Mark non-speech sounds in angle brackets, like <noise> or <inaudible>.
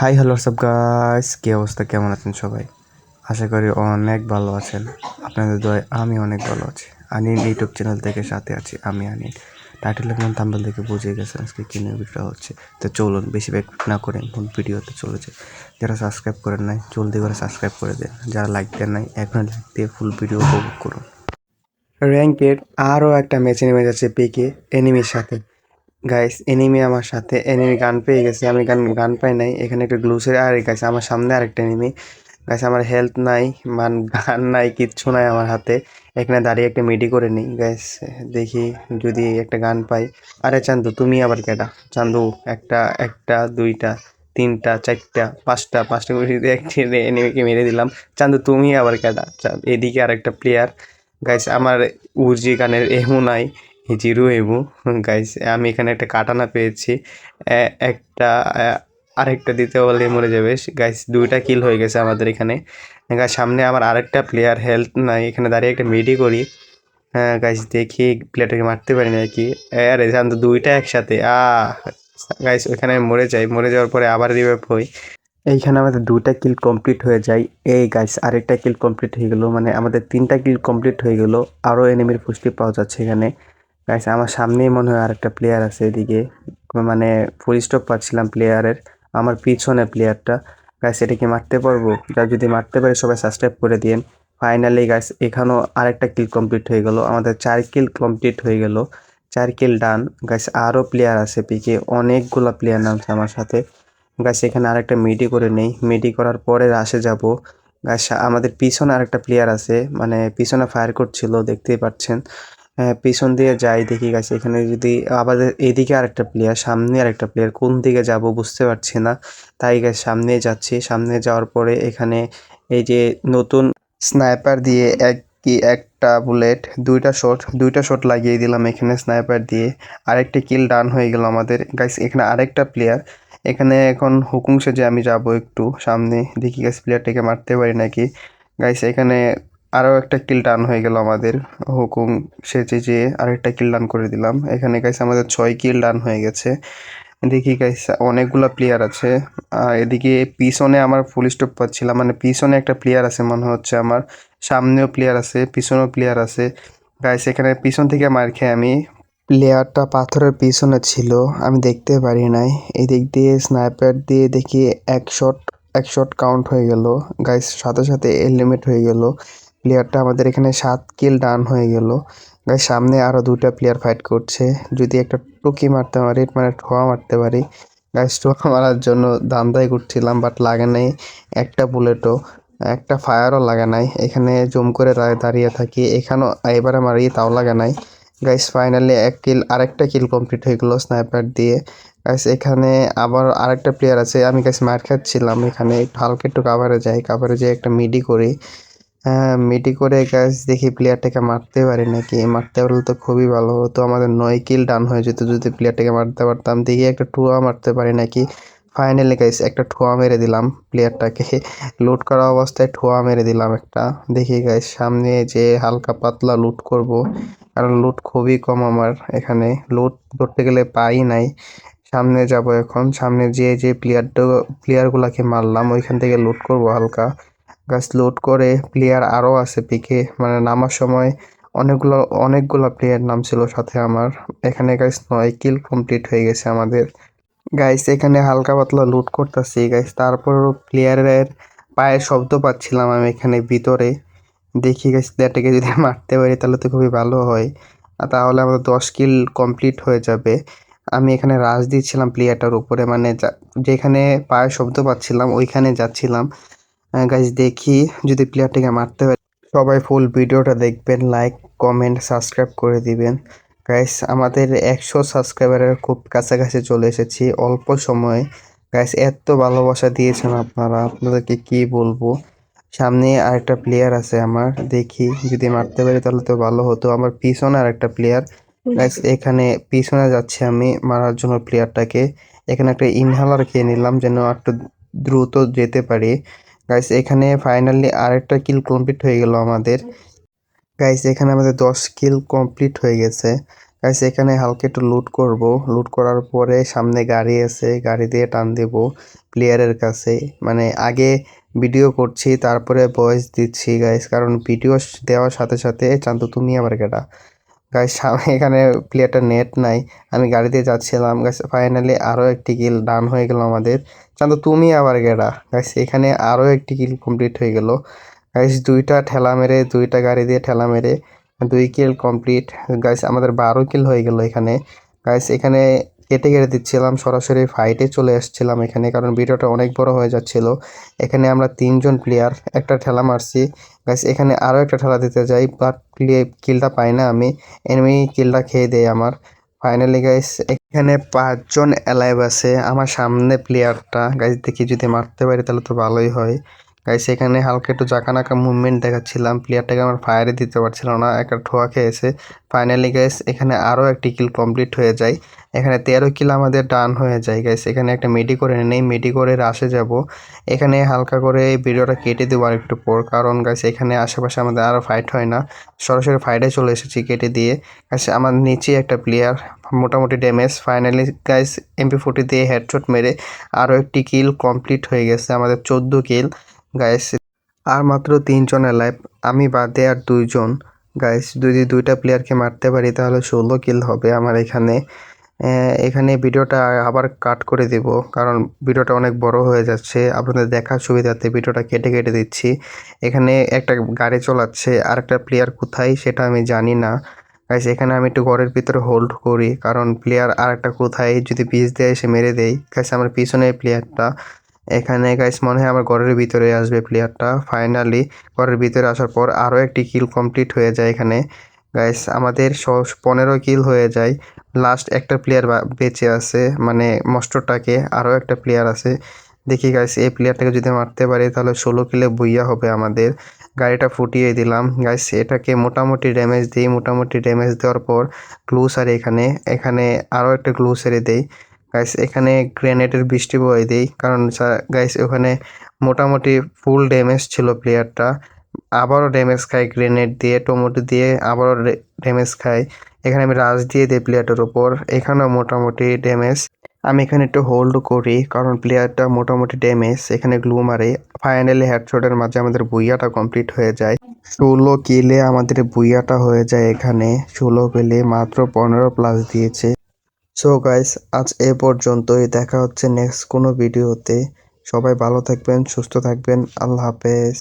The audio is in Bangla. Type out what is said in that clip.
হাই হ্যালো সব গাইস কি অবস্থা? কেমন আছেন সবাই? আশা করি অনেক ভালো আছেন। আপনাদের দয় আমি অনেক ভালো আছি। আনিন ইউটিউব চ্যানেল থেকে সাথে আছি আমি আনিন। টাইটেল এবং থাম্বেল থেকে বুঝে গেছেন আজকে কী নিয়ে হচ্ছে। তো চলুন, বেশি ব্যাক না করে মূল ভিডিওতে চলে যায় যারা সাবস্ক্রাইব করেন নাই, জলদি করে সাবস্ক্রাইব করে দেন। যারা লাইক দেন নাই এখন লাইক দিয়ে ফুল ভিডিও উপভোগ করুন। র্যাঙ্কের আরও একটা ম্যাচে নেমে যাচ্ছে পিকে এনিমির সাথে। গাইস এনিমি আমার সাথে এনিমি গান পেয়ে গেছে, আমি গান গান পাই নাই। এখানে একটা গ্লুসের আর গাইস আমার সামনে আরেকটা এনিমি গাইস আমার হেলথ নাই, মান গান নাই, কিচ্ছু নাই আমার হাতে। এখানে দাঁড়িয়ে একটা মিডি করে নিই গাইস দেখি যদি একটা গান পাই। আরে চান্দু, তুমি আবার কেটা চান্দু, একটা একটা, দুইটা, তিনটা, চারটা, পাঁচটা পাঁচটা করে একটি এনিমিকে মেরে দিলাম। চান্দু, তুমি আবার কেটা এদিকে আরেকটা প্লেয়ার গাইস আমার উর্জি গানের এমু নাই। জিরো এবু গাইস আমি এখানে একটা কাটানা পেয়েছি। একটা আরেকটা দিতে বলে মরে যাবে। গাইস দুইটা কিল হয়ে গেছে আমাদের এখানে। গাইস সামনে আমার আরেকটা প্লেয়ার হেলথ নাই। এখানে দাঁড়িয়ে একটা মেডি করি। গাইস দেখি প্লেয়ারটাকে মারতে পারি নাকি আরে, জান তো, দুইটা একসাথে। আ গাইস আমি মরে যাই। মরে যাওয়ার পরে আবার রিভাইভ হই। এইখানে আমাদের দুইটা কিল কমপ্লিট হয়ে যায়। এই গাইস আরেকটা কিল কমপ্লিট হয়ে গেল। মানে আমাদের তিনটা কিল কমপ্লিট হয়ে গেল। আরও এনিমির পুষ্টি পাওয়া যাচ্ছে এখানে। গাইস আমার সামনেই মনে হয় আরেকটা প্লেয়ার আছে এদিকে। মানে ফুল স্টপ পাচ্ছিলাম প্লেয়ারের আমার পিছনে প্লেয়ারটা গাইস এটা কি মারতে পারব? যা যদি মারতে পারি, সবাই সাবস্ক্রাইব করে দিন ফাইনালি গাইস এখানেও আরেকটা কিল কমপ্লিট হয়ে গেল। আমাদের চার কিল কমপ্লিট হয়ে গেল। চার কিল ডান গাইস আরও প্লেয়ার আছে পিকে। অনেকগুলা প্লেয়ার নামছে আমার সাথে। গাইস এখানে আরেকটা মিডি করে নেই। মিডি করার পরে রাশে যাব। গাইস আমাদের পিছনে আরেকটা প্লেয়ার আছে। মানে পিছনে ফায়ার করছিল, দেখতেই পাচ্ছেন। পিছন দিয়ে যাই দেখি গাছ এখানে যদি আমাদের এদিকে আরেকটা প্লেয়ার সামনে আরেকটা প্লেয়ার কোন দিকে যাব বুঝতে পারছি না। তাই গাছ সামনে যাচ্ছি, সামনে যাওয়ার পরে এখানে এই যে নতুন স্নাইপার দিয়ে এক কি একটা বুলেট দুইটা শট দুইটা শট লাগিয়ে দিলাম এখানে স্নাইপার দিয়ে। আরেকটা কিল ডান হয়ে গেল আমাদের। গাইস এখানে আরেকটা প্লেয়ার এখানে এখন হুকুম সেজে আমি যাব একটু সামনে। দেখি গাছ প্লেয়ারটাকে মারতে পারি নাকি? গাইস এখানে আরও একটা কিল ডান হয়ে গেল আমাদের। হুকুম সেচে যে আরেকটা কিল ডান করে দিলাম। এখানে গাইস আমাদের ছয় কিল ডান হয়ে গেছে। দেখি গাইস অনেকগুলা প্লেয়ার আছে। এদিকে পিছনে আমার ফুল স্টপ পাচ্ছিলাম। মানে পিছনে একটা প্লেয়ার আছে মনে হচ্ছে আমার। সামনেও প্লেয়ার আছে, পিছনেও প্লেয়ার আছে। গাইস এখানে পিছন থেকে মার খেয়ে আমি প্লেয়ারটা পাথরের পিছনে ছিল। আমি দেখতে পারি নাই। এই দিক দিয়ে স্নাইপার দিয়ে দেখি এক শট এক শট কাউন্ট হয়ে গেল। গাইস সাথে সাথে এলিমিট হয়ে গেল। প্লেয়ারটা আমাদের এখানে সাত কিল ডান হয়ে গেল। গাইস সামনে আরও দুটা প্লেয়ার ফাইট করছে। যদি একটা টুকি মারতে পারি মানে ঠোয়া মারতে পারি গাইস ঠোয়া মারার জন্য দামদাই করছিলাম বাট লাগে নাই একটা বুলেটও একটা ফায়ারও লাগে নাই। এখানে জুম করে দাঁড়িয়ে থাকি। এখানেও এবারে মারি, তাও লাগে নাই। গাইস ফাইনালি এক কিল আরেকটা কিল কমপ্লিট হয়ে গেলো স্নাইপার দিয়ে। গাইস এখানে আবার আরেকটা প্লেয়ার আছে। আমি গাইস মার খাচ্ছিলাম এখানে। হালকা একটু কাভারে যাই। কাভারে যেয়ে একটা মিডি করি। হ্যাঁ মিডি করে গাইস দেখি প্লেয়ারটাকে মারতে পারি নাকি? মারতে পারলে তো খুবই ভালো হতো। আমাদের নয় কিল ডান হয়ে যেত যদি প্লেয়ারটাকে মারতে পারতাম। দেখি একটা ঠুয়া মারতে পারি নাকি? ফাইনালি গাইস একটা ঠোয়া মেরে দিলাম প্লেয়ারটাকে লুট করা অবস্থায় ঠোয়া মেরে দিলাম একটা। দেখি গাইস সামনে যে হালকা পাতলা লুট করব। কারণ লুট খুবই কম আমার এখানে। লুট ধরতে গেলে পাই নাই। সামনে যাব এখন। সামনে যে যে প্লেয়ারটা প্লেয়ারগুলোকে মারলাম, ওইখান থেকে লুট করব হালকা। গাছ লোড করে প্লেয়ার আরও আছে পিকে মানে নামার সময় অনেকগুলো অনেকগুলো প্লেয়ার নাম ছিল সাথে আমার। এখানে গাইস নয় কিল কমপ্লিট হয়ে গেছে আমাদের। গাইস এখানে হালকা পাতলা লুট করতেছি। গাইস তারপরও প্লেয়ারের পায়ের শব্দ পাচ্ছিলাম আমি এখানে ভিতরে। দেখি গাইস প্লেয়ারটাকে যদি <laughs> মারতে পারি তাহলে তো খুবই ভালো হয়। আর তাহলে আমাদের দশ কিল কমপ্লিট হয়ে যাবে। আমি এখানে রাশ দিচ্ছিলাম প্লেয়ারটার উপরে মানে যেখানে পায়ের শব্দ পাচ্ছিলাম, ওইখানে যাচ্ছিলাম। গাইজ দেখি যদি প্লেয়ারটাকে মারতে পারি। সবাই ফুল ভিডিওটা দেখবেন লাইক কমেন্ট সাবস্ক্রাইব করে দিবেন। গাইস আমাদের একশো সাবস্ক্রাইবারের খুব কাছাকাছি চলে এসেছি, অল্প সময়ে। গাইস এত ভালোবাসা দিয়েছেন আপনারা, আপনাদেরকে কি বলব? সামনে আরেকটা প্লেয়ার আছে আমার, দেখি যদি মারতে পারি তাহলে তো ভালো হতো। আমার পিছনে আরেকটা প্লেয়ার গাইস এখানে পিছনে যাচ্ছি আমি মারার জন্য প্লেয়ারটাকে এখানে একটা ইনহেলার খেয়ে নিলাম যেন একটু দ্রুত যেতে পারি। গাইস এখানে ফাইনালি আরেকটা কিল কমপ্লিট হয়ে গেল আমাদের। গাইস এখানে আমাদের দশ কিল কমপ্লিট হয়ে গেছে। গাইস এখানে হালকা একটু লুট করব। লুট করার পরে সামনে গাড়ি আছে। গাড়ি দিয়ে টান দেব প্লেয়ারের কাছে। মানে আগে ভিডিও করছি, তারপরে ভয়েস দিচ্ছি গাইস কারণ ভিডিও দেওয়ার সাথে সাথে চান্ত তুমি আবার কেটা গাইস সামনে এখানে প্লেয়ারটা নেট নাই। আমি গাড়িতে যাচ্ছিলাম। গাইস ফাইনালি আরও একটি কিল ডান হয়ে গেল আমাদের। চান্দ, তুমি আবার গেড়া গাইস এখানে আরও একটি কিল কমপ্লিট হয়ে গেল। গাইস দুইটা ঠেলা মেরে, দুইটা গাড়ি দিয়ে ঠেলা মেরে, দুই কিল কমপ্লিট গাইস আমাদের বারো কিল হয়ে গেল এখানে। গাইস এখানে কেটে কেটে দিচ্ছিলাম, সরাসরি ফাইটে চলে আসছিলাম এখানে কারণ ভিডিওটা অনেক বড় হয়ে যাচ্ছিল। এখানে আমরা তিনজন প্লেয়ার একটা ঠেলা মারছি। গাইস এখানে আরও একটা ঠেলা দিতে যাই বাট কিলটা পাই না আমি। এনিমি কিলটা খেয়ে দেয় আমার। ফাইনালি গাইস এখানে পাঁচজন অ্যালাইভ আছে আমার সামনে প্লেয়ারটা গাইস দেখি যদি মারতে পারি তাহলে তো ভালোই হয়। গাইস এখানে হালকা একটু জাকানাকা মুভমেন্ট দেখাচ্ছিলাম। প্লেয়ারটাকে আমার ফায়ারে দিতে পারছিল না, একটা ঠোয়া খেয়েছে। ফাইনালি গাইস এখানে আরও একটি কিল কমপ্লিট হয়ে যায়। এখানে তেরো কিল আমাদের ডান হয়ে যায় গাইস এখানে একটা মেডি করে নেই মেডি করে রাশে যাব। এখানে হালকা করে এই ভিডিওটা কেটে দেবো আর একটু পর, কারণ গাইস এখানে আশেপাশে আমাদের আরও ফাইট হয় না। সরাসরি ফাইটে চলে এসেছি কেটে দিয়ে। গাইস আমার নিচে একটা প্লেয়ার মোটামুটি damage finally guys MP forty দিয়ে হেডশট মেরে আরও একটি কিল কমপ্লিট হয়ে গেছে, আমাদের চোদ্দ কিল গাইস, আর মাত্র তিনজন লাইভ আমি বাদে আর দুইজন। গাইস, যদি দুইটা প্লেয়ারকে মারতে পারি, তাহলে ষোলো কিল হবে আমার এখানে। এখানে ভিডিওটা আবার কাট করে দেব, কারণ ভিডিওটা অনেক বড় হয়ে যাচ্ছে। আপনাদের দেখার সুবিধার্থে ভিডিওটা কেটে কেটে দিচ্ছি। এখানে একটা গাড়ি চলাচ্ছে, আর একটা প্লেয়ার কোথায় সেটা আমি জানি না। গাইস, এখানে আমি একটু ঘরের ভিতরে হোল্ড করি, কারণ প্লেয়ার আর একটা কোথায়, যদি পিস দেয় এসে মেরে দেয়। গাইস, আমার পিছনে প্লেয়ারটা এখানে গাইস মনে হয় আমার ঘরের ভিতরে আসবে প্লেয়ারটা ফাইনালি ঘরের ভিতরে আসার পর আরও একটি কিল কমপ্লিট হয়ে যায় এখানে। গাইস আমাদের পনেরো কিল হয়ে যায়। লাস্ট একটা প্লেয়ার বেঁচে আছে মানে মস্টরটাকে আরও একটা প্লেয়ার আছে। দেখি গাইস এই প্লেয়ারটাকে যদি মারতে পারি, তাহলে ষোলো কিলে বুইয়া হবে আমাদের। গাড়িটা ফুটিয়ে দিলাম। গাইস এটাকে মোটামুটি ড্যামেজ দিই। মোটামুটি ড্যামেজ দেওয়ার পর গ্লু সারি এখানে। এখানে আরও একটা গ্লু সারি দেই। গাইস এখানে গ্রেনেডের বৃষ্টি বয়ে দিই, কারণ গাইস ওখানে মোটামুটি ফুল ড্যামেজ ছিল প্লেয়ারটা আবারও ড্যামেজ খাই গ্রেনেড দিয়ে, টমেটো দিয়ে আবারও ড্যামেজ খাই এখানে আমি রাজ দিয়ে দিই প্লেয়ারটার উপর, এখানেও মোটামুটি ড্যামেজ আমি এখানে একটু হোল্ড করি, কারণ প্লেয়ারটা মোটামুটি ড্যামেজ এখানে গ্লু মারে। ফাইনালি হেডশটের মাঝে আমাদের বুইয়াটা কমপ্লিট হয়ে যায়। ষোলো কিলে আমাদের বুইয়াটা হয়ে যায় এখানে। ষোলো কিলে মাত্র পনেরো প্লাস দিয়েছে। সো গাইস আজ এ পর্যন্তই। দেখা হচ্ছে নেক্সট কোনো ভিডিওতে। সবাই ভালো থাকবেন, সুস্থ থাকবেন। আল্লাহ হাফেজ।